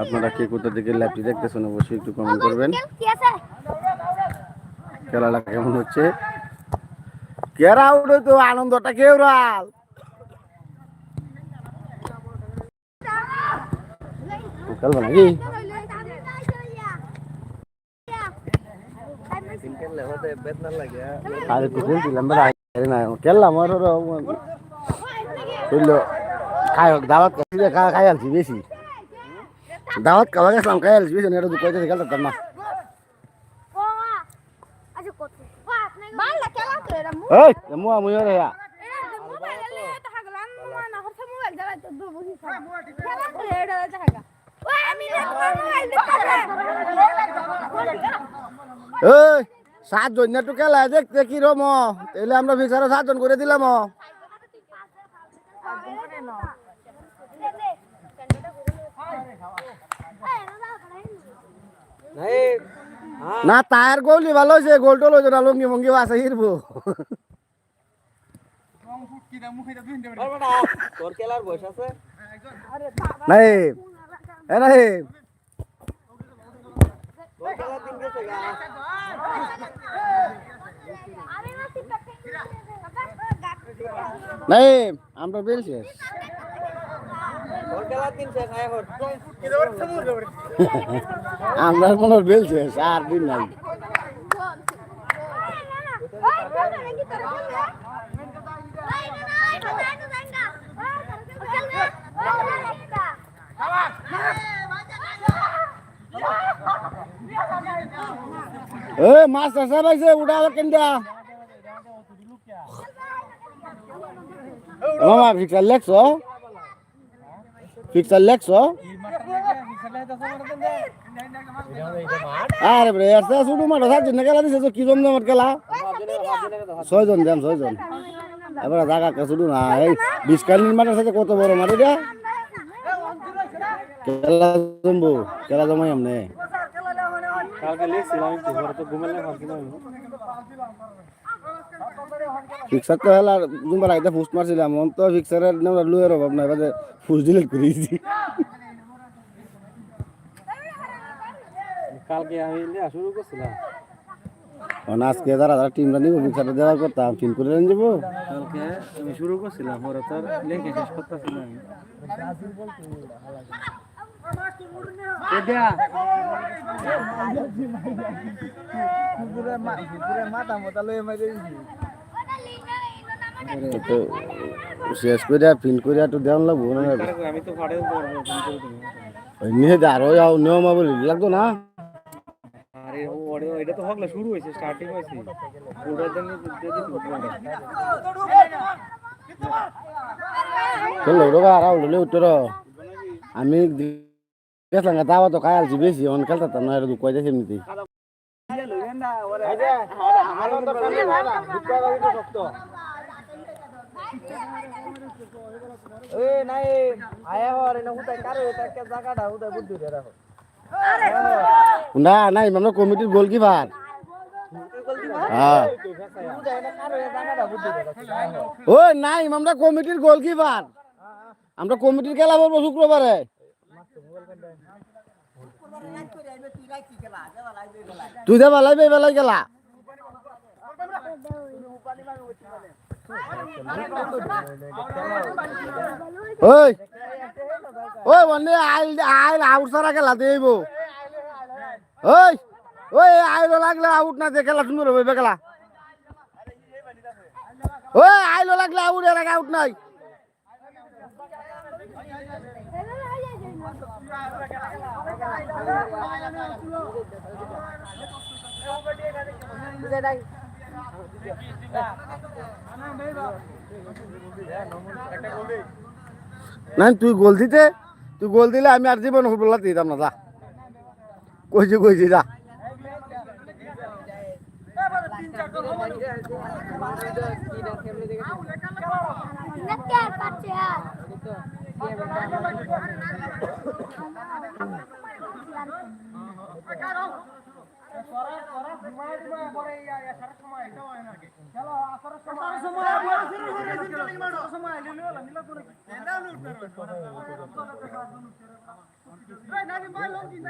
আপনারা কে কোথা থেকে লাইভটি দেখতেছেন অবশ্যই একটু কমেন্ট করবেন। খেলাটা কেমন হচ্ছে? কেরা উঠে তো আনন্দটা কেউ রাল খেলব নাকি আর না, খেললাম আর খাই দাওয়াত খাইলে খাই আলছি বেশি? দাওয়াত খাওয়া গেছিলাম আলছি বেশি এটা দুপুরে খেলতাম না বাংলা খেলা তো এরা এই মুয়া মুয়া রে এরা মোবাইল এলে তো হাগলান না এই সাতজন না খেলা দেখতে কি রম তাহলে আমরা ফিক্সারে সাতজন করে দিলাম। না, তার গোলই ভালো হয়েছে, গোল টোল হয়েছে না লঙ্গি মঙ্গি আছে, হিরবো। আমরা বেলছি তোর খেলার দিন শেষ এখন আমরা মনে বেলছে আর দিন নাই। এ মাস্টার সাহেব আইছে উঠা কেনটা মামা ফিক্সার লেখছ? ফিক্সার লেখছ আরে bre এসে শুধু মাঠ সাতজন না খেলা দিছে কি জন আমার খেলা? ছয়জন যাম ছয়জন। এবার জায়গা কে শুধু না, এই বিস্কালিন মাঠের সাথে কত বড় মাঠ এটা? খেলা জমবো, খেলা জমাই আমনে। কালকে লিখছিলাম তো ঘুমালে ফিক্সার তো হেলা জুম্বার আইতে ফুস মারছিলাম মন তো ফিক্সারের নেওয়া লুয়ের অভাব নাই বাদে ফুস দিলে করেছি কালকে আমি শুরু করছিলাম আজকে যারা যারা টিমটা নিব ফিক্সারটা দেওয়ার করতাম ফিন করে নিয়ে যাব কালকে আমি শুরু করছিলাম ওরা তোর লেখে শেষ করতেছি না আমি এটা মাথা মতো লয়ে মাঝে তো শেষ করে ফিন করে একটু দেওয়ান লাগবো না আমি তো ভাড়ে করব ফোন করে দিবো ওই নিয়ে আরও যাও নেওয়া বলি লাগতো না আরে ও ওরে এটা তো হগলা শুরু হয়েছে স্টার্টিং হয়েছে ওটার জন্য যদি ঘটনাটা চলো রোগা আর উঠলে উত্তর আমি গেছিলাম তাও তো খাই আলছি বেশি অন খেলতাম না এটা কয়ে যাচ্ছে এমনিতেই। না, নাই আমরা কমিটির গোলকিপার। হ্যাঁ। হুতাই না কারে জায়গাটা বুদ্ধি রে রাখো ও নাই, আমরা কমিটির গোলকিপার। আমরা কমিটির খেলা বলব শুক্রবারে। তুই দে বেলায় বে বেলায় গেলা। ওই ওই বন্ধে, আইল আইল আউট সারা খেলা দেব ওই ওই, আইল লাগলে আউট না দিয়ে খেলা সুন্দর হবে খেলা। ওই, আইলো লাগলে আউট এর আউট নাই। না তুই গোল দিতে, তুই গোল দিলে আমি আর জীবন ফুটবল দিতাম না, যা। কইছি কইছি, যা। সময় লাগালাগি আর হলো, কি করব?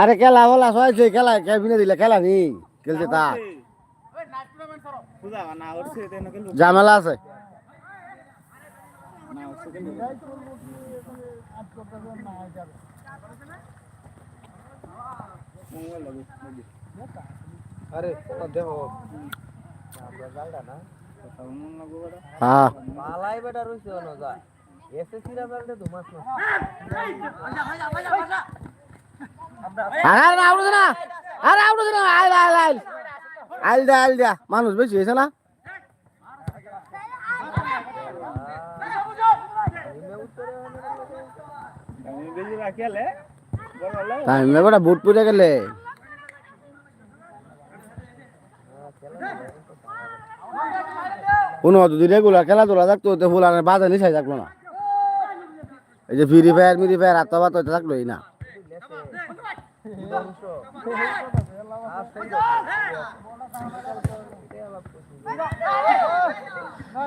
আরে খেলা বলা সবাই খেলা ক্যাবিনে দিলে খেলা নি খেলছে তা। বুঝা না উঠছে তেন কেন ঝামেলা আছে। মোবাইল লাগু আরে দেখো। হ্যাঁ। পালাই বেটা রইছে না যা এসএসসি রেজাল্টে দুমাস না আরে আউড়ো না। আরে আউড়ো না। আইল আইল আইল। আইল দে আইল দে। মানুষ বেশি হয়েছে না? তাই মেয়েটা বুট পুড়ে গেলে। কোনো যদি রেগুলার খেলাধুলা থাকতো, তো ফুলানের বাধা নিশাই থাকল না। এই যে ফ্রি ফায়ার, মিরি ফায়ার আত্মবাদ হইতে থাকলোই না।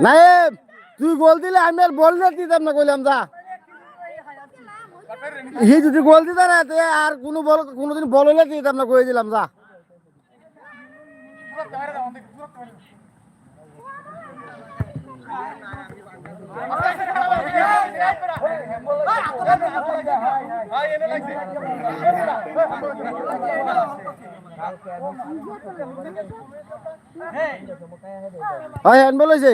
নাই তুই গোল দিলে আমি আর বল না দিতাম না, কইলাম যা। হি যদি গোল দিত না আর কোনো বল, কোনোদিন বল হইলে দিতাম না কই দিলাম যা। হয় হ্যান্ডবল হয়েছে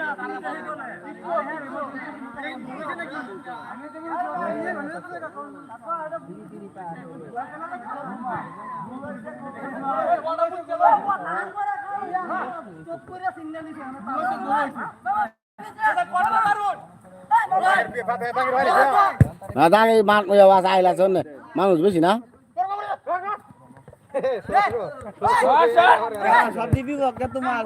না তার এই মাঠ ওই আওয়াজ আইলা শোন মানুষ বেশি না? তোমার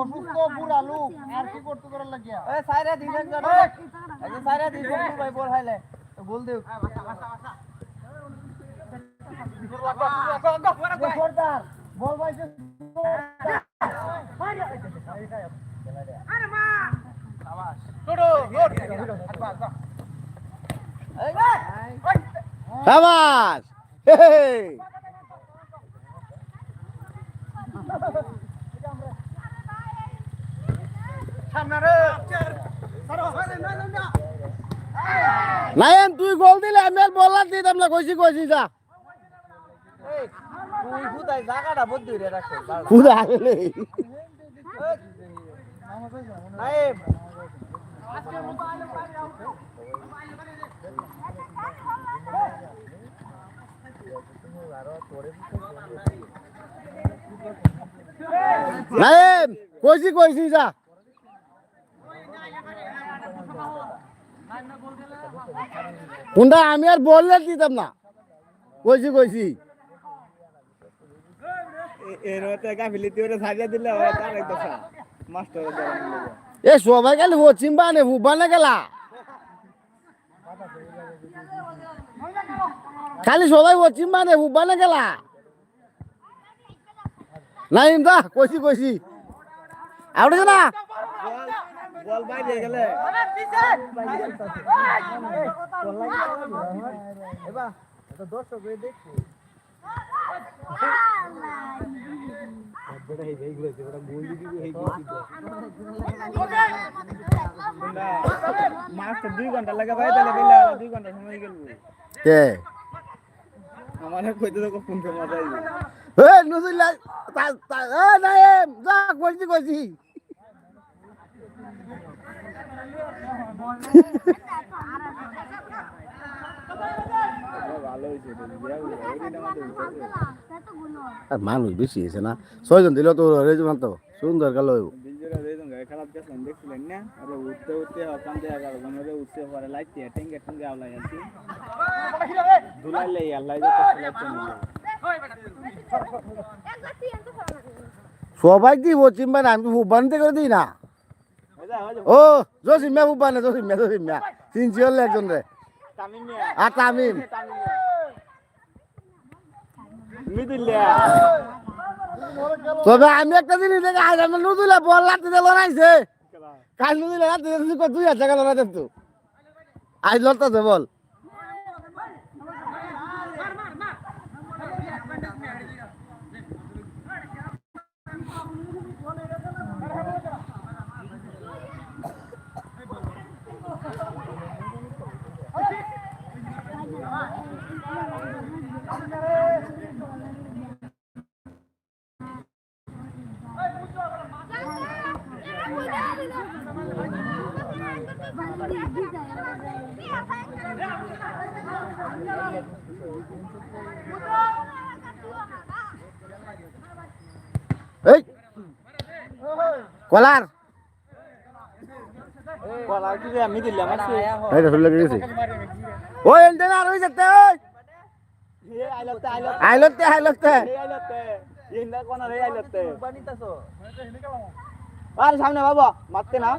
অসুস্থ পুরা লোক আর কি করতে করার লাগিয়া? এ সাইরা দিছেন জানো? এই যে সাইরা দিছেন ভাই বল হাইলে। বল দেও বল পাইছে সাবাস। নাইম তুই গোল দিলে আমি আর বললাম দিতাম না কইছি কইছি যা। তুই নাইম, কইছি কইছি, যা। কোনটা আমি আর বললে দিতাম না। কইছি কইছি। এ, সবাই গেলে ও চিম্বানে হুবানে গেলা। খালি সবাই ও চিম্বানে হুবানে গেলা। নাইম দা কইছি কইছি। আউড়ে না। বল বল বাইরে গেলে এবার তো দর্শক দেখছি মাস্টার দুই ঘণ্টা লাগে ভাই তাহলে দুই ঘণ্টা সময় গেল। আমারে কইতে তো ফোন করে মাথায় এই নুজুল্লাহ তা তা এ নাই যা কইছি কইছি। মানুষ বেশি হয়েছে না। ছয়জন দিলেও তো সুন্দর গেল খারাপ গেছিলেন দেখছিলেন না? আরে উঠতে উঠতে হকাম দেয়া গেল গমরে উঠতে পরে লাইতে টেঙ্গে টেঙ্গে আওলাই আছি। দুলাইলে আল্লাহ যত সরা সবাই দিব চিম্বা না? আমি বানতে করে দিই না? হইজা হইজা ও জসিমিয়া ফুবানে জসিমিয়া জসিমিয়া চিনছি হলে একজন রে। আর তামিম। মিয়া। মিদিল্লা তবে আমি একটা জিনিস দেখে আজ আমি নুদুলে বল লাতি দিয়ে লড়াইছে কাল নুদুলে লাতি দিয়ে দুই হাজার টাকা লড়াই তো আজ লড়তেছে বল এই! কলার! বলা কি যে মিদিল্লা মারছে এইটা শুনলে গেছি। ওই, এনতে আর ওই যেতে ওই! আইলতে আইলতে। আইলতে। আর, সামনে বাবা, মারতে না।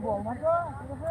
বল না তো